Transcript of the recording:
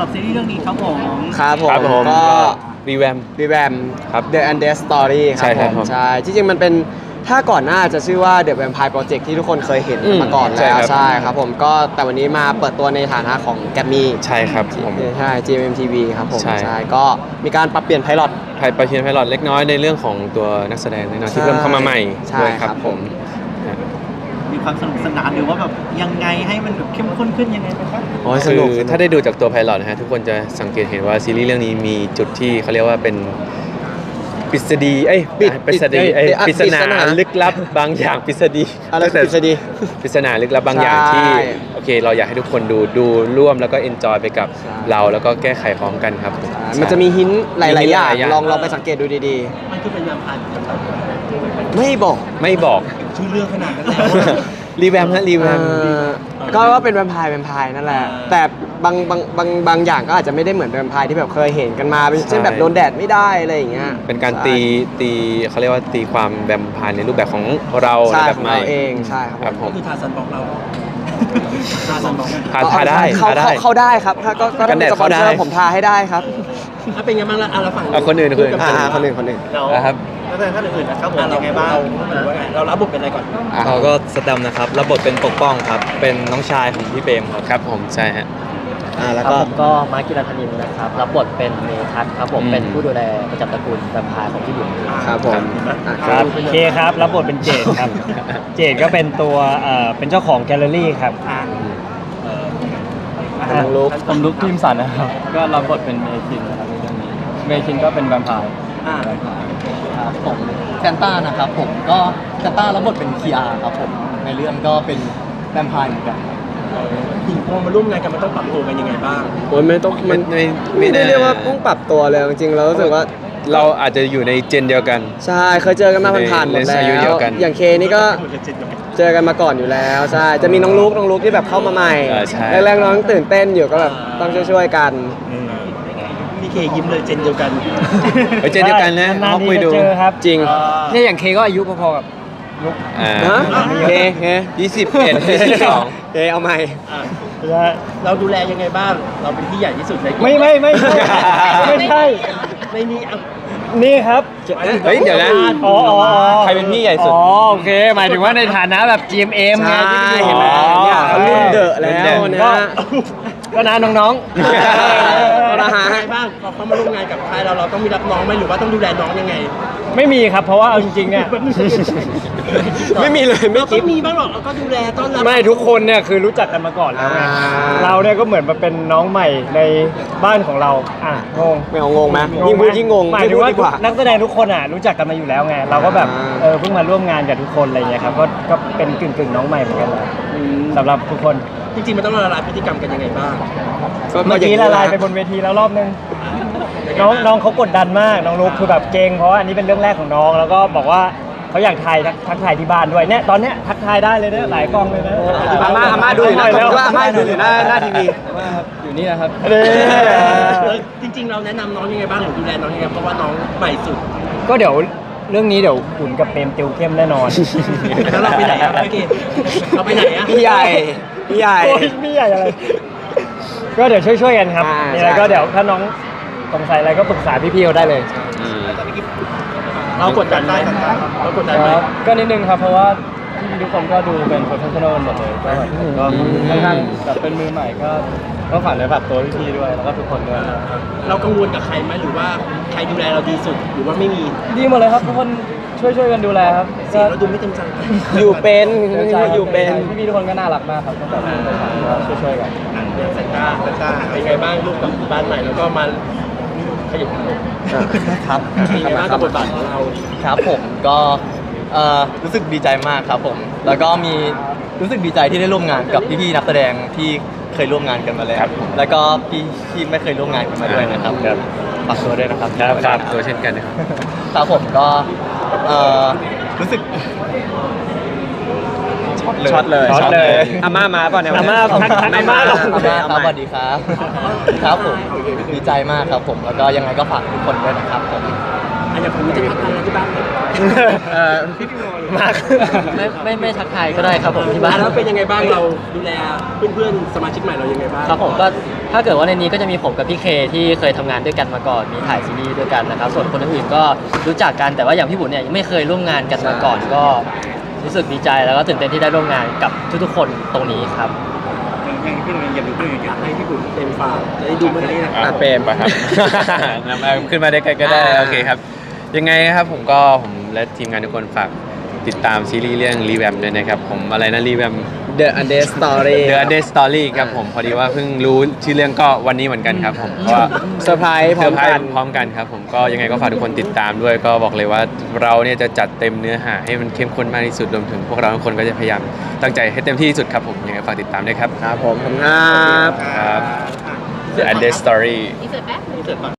หรับซีรีส์เรื่องนี้ครับผมครับผมครับผมก็รีแวม รีแวม ครับ The u n d e r Story คใช่รับครับผมผมใช่ที่จริงมันเป็นถ้าก่อนหน้าจะชื่อว่า The Vampire Project ที่ทุกคนเคยเห็นอืมมาก่อนใช่แล้วครับ ใช่ครับผมก็แต่วันนี้มาเปิดตัวในฐานะของแกมมี่ใช่ครับผม ใช่ GMMTV ครับผมใช่ใช่ก็มีการปรับเปลี่ยนไพลอต ไทยประเชียนไพลอตเล็กน้อยในเรื่องของตัวนักแสดงเล็กน้อยที่เพิ่มเข้ามาใหม่ใช่ด้วยครัครับบผมมี ความสนุกสนานหรือว่าแบบยังไงให้มันแบบเข้มข้นขึ้นยังไงไหมครับโอ้ยสคืนุอกสนุกถ้าได้ดูจากตัวไพลอตนะฮะทุกคนจะสังเกตเห็นว่าซีรีส์เรื่องนี้มีจุดที่เขาเรียกว่าเป็นปริศดีเอ้ยปิดปริศดีปิดเอ้ยอะปริศนาปริศนาลึกลับบางอย่างปริศดีอะไรตั้งแต่ปริศดีปริศนาลึกลับบางอย่างใช่ที่โอเค เราอยากให้ทุกคนดูดูร่วมแล้วก็เอนจอยไปกับใช่เราแล้วก็แก้ไขพร้อมกันครับ มันจะมีหินหลายมีๆอย่างหลายๆอย่างลองลองไปสังเกตดูดีมันคือเป็นแวมไพร์เหมือนกันครับๆ ไม่บอกไม่บอก ชื่อเรื่องขนาดนั้นแล้ว รีแวมฮะรีแวม เอ่อก็ว่าเป็นแวมไพร์แวมไพร์นั่นแหละ อ่า แต่บางบางบางบางอย่างก็อาจจะไม่ได้เหมือนแวมไพร์ที่แบบเคยเห็นกันมาเป็นเช่นแบบโดนแดดไม่ได้อะไรอย่างเงี้ยเป็นการตีตีเขาเรียกว่าตีความแวมไพร์ในรูปแบบของเราในใช่แบขบองใหม่เราเองใช่ครับครับผมก็คือทาซันบอกเราทาซันบอกทาทาได้เข้าทาได้เข้าเข้าได้ครับถ้าก็ก็กันแดดสปอนเซอเข้าได้ร์ผมทาให้ได้ครับถ้าเป็นไงบ้างล่ะอะเราฝั่งเอาคนอื่นคนอื่นกับอ่าคนหนึ่งคนหนึ่งเรานะครับ แล้วแต่ท่านอื่นๆนะครับผมยังไงบ้างเรารับบทเป็นอะไรก่อนอะเราก็สแตมป์นะครับรับบทเป็นปกป้องครับ เป็นน้องชายของพี่เปรมครับ ครับผมใช่ฮะ อ่าแล้วครับก็ ผมก็มาร์กิรันธนินนะครับรับบทเป็นเมทัศน์ครับผมอืม เป็นผู้ดูแลประจำตระกูลแวมไพร์ของพี่บุ๋มครับผมอะครับเคครับรับบทเป็นเจดครับ เจดก็เป็นตัวเอ่อเป็นเจ้าของแกลเลอรี่ครับอ่าน้องลุกผมลุกทีมสันนะครับ ก็รับบทเป็นเมคินนะครับในเรื่องนี้เมคินก็เป็นแวมไพร์ อ่า ครับผมแซนต้านะครับผมก็แซนต้ารับบทเป็นคีอาครับผมในเรื่องก็เป็นแวมไพร์เหมือนกันพอมาร่วมงานกันมันต้องปรับตัวกันยังไงบ้าง โอ้ยไม่ต้องมันไม่ไม่ไม่ได้น่าเรียกว่าต้องปรับตัวเลยจริงๆเรารู้สึกว่าเราอาจจะอยู่ในเจนเดียวกัน ใช่เคยเจอกันมาผ่านๆหมดในแล้อายุเดียววกัน อย่างเคนี่ก็เจอกันมาก่อนอยู่แล้วใช่จะมีน้องลุกน้องลุกที่แบบเข้ามาใหม่เออใช่ แรกๆน้องตื่นเต้นอยู่ก็แบบต้องช่วยๆกัน พี่เคยิ้มเลยเจนเดียวกันเฮ้ยเจนเดียวกันนะนานลองๆคุยทีดูจะเจอครับ จริงเนี่ยอย่างเคก็อายุพอๆกับ อ่าฮะ เคเคยี่สิบเอ็ดยี่สิบสองเคเอาใหม่เราดูแลยังไงบ้าง เราเป็นพี่ใหญ่ที่สุดในไม่ไม่ไม่ใช่ไม่ใช่ในนี้อะนี่ครับเฮ้ยเดี๋ยวนะ อ๋ออ๋ออ๋อใครเป็นพี่ใหญ่สุด อ๋อโอเค หมายถึงว่าในฐานะแบบ GMM ไงใช่ที่พี่เห็นไหมอ๋อ เนี่ยเขารุ่นเดอะแล้วรุ่นเดนะอะฮะก็นะน้องเอา ละฮะ ยังไงบ้างพอเขามาร่วมงานกับค่ายเราเราต้องมีรับน้องไหมหรือว่าต้องดูแลน้องยังไงๆไม่มีครับ เพราะว่าเอาจริงๆเนี่ย ไม่มีเลยไม่เราคิก็ดมีบ้างหรอกเราก็ดูแลต้อนรับไม่ทุกคนเนี่ยคือรู้จักกันมาก่อนแล้วไงอ่า เราเนี่ยก็เหมือนมาเป็นน้องใหม่ในบ้านของเรา อะงงไม่เอางงไหมยิ่งพูดยิ่งงงหมายไม่ถึพูงดว่าดีกว่า นักแสดงทุกคนอะรู้จักกันมาอยู่แล้วไงเราก็แบบอ่า เออเพิ่งมาร่วมงานกับทุกคนอะไรเงี้ยครับก็ก็เป็นกึ่งกึ่งๆน้องใหม่เหมือนกันแหละสำหรับทุกคน จริงๆมันต้องละลายพฤติกรรมกันยังไงบ้างเมื่อกี้ละลายไปบนเวทีแล้วรอบนึงน้องน้องเขากดดันมากน้องลูกคือแบบเกรงเพราะว่าอันนี้เป็นเรื่องแรกของน้อง แล้วก็บอกว่าเขาอยากถ่ายทักทักถ่ายที่บ้านด้วยเนี่ยตอนเนี้ยทักทายได้เลยนะหลายกล้องเลยนะอาม่าอาม่าดูอยู่นะเแล้วผมว่าอาม่าดูอยู่หน้าหน้าทีวีอยู่นี่นะครับเด้เออจริง ๆ เราแนะนำน้องยังไงบ้างหรือดูแลน้องยังไงเพราะว่าน้องใหม่สุด ก็เดี๋ยวเรื่องนี้เดี๋ยวขุนกับเปรมติวเข้มแน่นอนแล้วเราไปไหนอะพี่เกดเราไปไหนอะพี่ใหญ่ พี่ใหญ่ โอ้ยไม่ใหญ่อะไร ก็เดี๋ยวช่วยๆกันครับอ่ามีอะไรใช่ก็เดี๋ยวถ้าน้องสงสัยอะไรก็ปรึกษาพี่ๆเขาได้เลย อืมเรากดดันไหมเรากดดันไหมก็นิดนึงครับ เพราะว่าพี่ๆทุกคนก็ดูเป็นโปรเฟชชั่นอลหมดเลยก็แบบผมก็ค่อนข้างแบบเป็นมือใหม่ก็ต้องผ่านในแบบตัวพี่ๆด้วยแล้วก็ทุกคนด้วย เรากังวลกับใครไหมหรือว่าใครดูแลเราดีสุดหรือว่าไม่มี ดีหมดเลยครับทุกคน ช่วยๆกันดูแลครับเสียงเราดูไม่เต็มใจอยู่เป็นเสียใจครับอยู่เป็นพี่ๆทุกคนก็น่ารักมากครับตั้งแต่ผมไปถ่ายก็ช่วยๆกันอะเรื่องสัญญาสัญญาเป็นไงบ้างลูกกับบ้านใหม่แล้วก็มาขยับขยบครับเป็นไงบ้างกับบทบาทของเราครับผมก็เอ่อรู้สึกดีใจมากครับผม แล้วก็มีรู้สึกดีใจที่ได้ร่วมงานกับพี่ๆนักแสดงที่เคยร่วมงานกันมาแล้วแล้วก็พี่ที่ไม่เคยร่วมงานกันมาด้วยนะครับฝากตัวด้วยนะครับฝากตัวเช่นกันนะครับ ครับผมก็ เอ่อรู้สึกช็อตเลยช็อตเลยช็อตเลย อาม่ามาเปล่ะเนี่ยอาม่าทักทักอาม่าก่อน อาม่าครับสวัสดีครับ ครับผมดีใจมากครับผมแล้วก็ยังไงก็ฝากทุกคนด้วยนะครับผมอันนี้ผมจะทักทายอะไรที่บ้านไหมเออมาก ไม่ไม่ไม่ทักทายก็ได้ครับผมที่บ้าอะนแล้วเป็นยังไงบ้างเราดูแลเพื่อนๆสมาชิกใหม่เรายังไงบ้างครับผมก็ ถ้าเกิดว่าในนี้ก็จะมีผมกับพี่เคที่เคยทำงานด้วยกันมาก่อน มีถ่ายซีรีส์ด้วยกันนะครับ ส่วนคนอื่นๆก็รู้จักกัน แต่ว่าอย่างพี่บุญเนี่ยยังไม่เคยร่วมงานกันมาก่อน ก็รู้สึกดีใจแล้วก็ตื่นเต้นที่ได้ร่วมงานกับทุกๆคนตรงนี้ครับยังพี่หนุ่มยังดูพี่หนุ่มอยากให้พี่บุญเป็นฝากจะได้ดูมันได้นะอะเปรมปะครับ นำเอาขึ้นมาได้ก็ได้โอเคครับ ยังไงครับผมก็ผมและทีมงานทุกคนฝาก ติดตามซีรีส์เรื่องรีแวมด้วยนะครับผมอะไรนะรีแวม The Under Story The u n d e r Story ครับผมพอดีว่าเพิ่งรู้ชื่อเรื่องก็วันนี้เหมือนกันครับผมเพราะว่าเซอร์ไพรส์พเซร้ออมร์ไพรกันส์พร้อมกันครับผมก็ยังไงก็ฝากทุกคนติดตามด้วย ก็บอกเลยว่าเราเนี่ยจะจัดเต็มเนื้อหาให้มันเข้มข้นมากที่สุดรวมถึงพวกเราทุกคนก็จะพยายามตั้งใจให้เต็มที่ที่สุดครับผมยังไงฝากติดตามด้วยครับครับผมขอบคุณครับครับ The u n d e r Story อินเสิร์ตแป๊บนี่เสร็จก่อน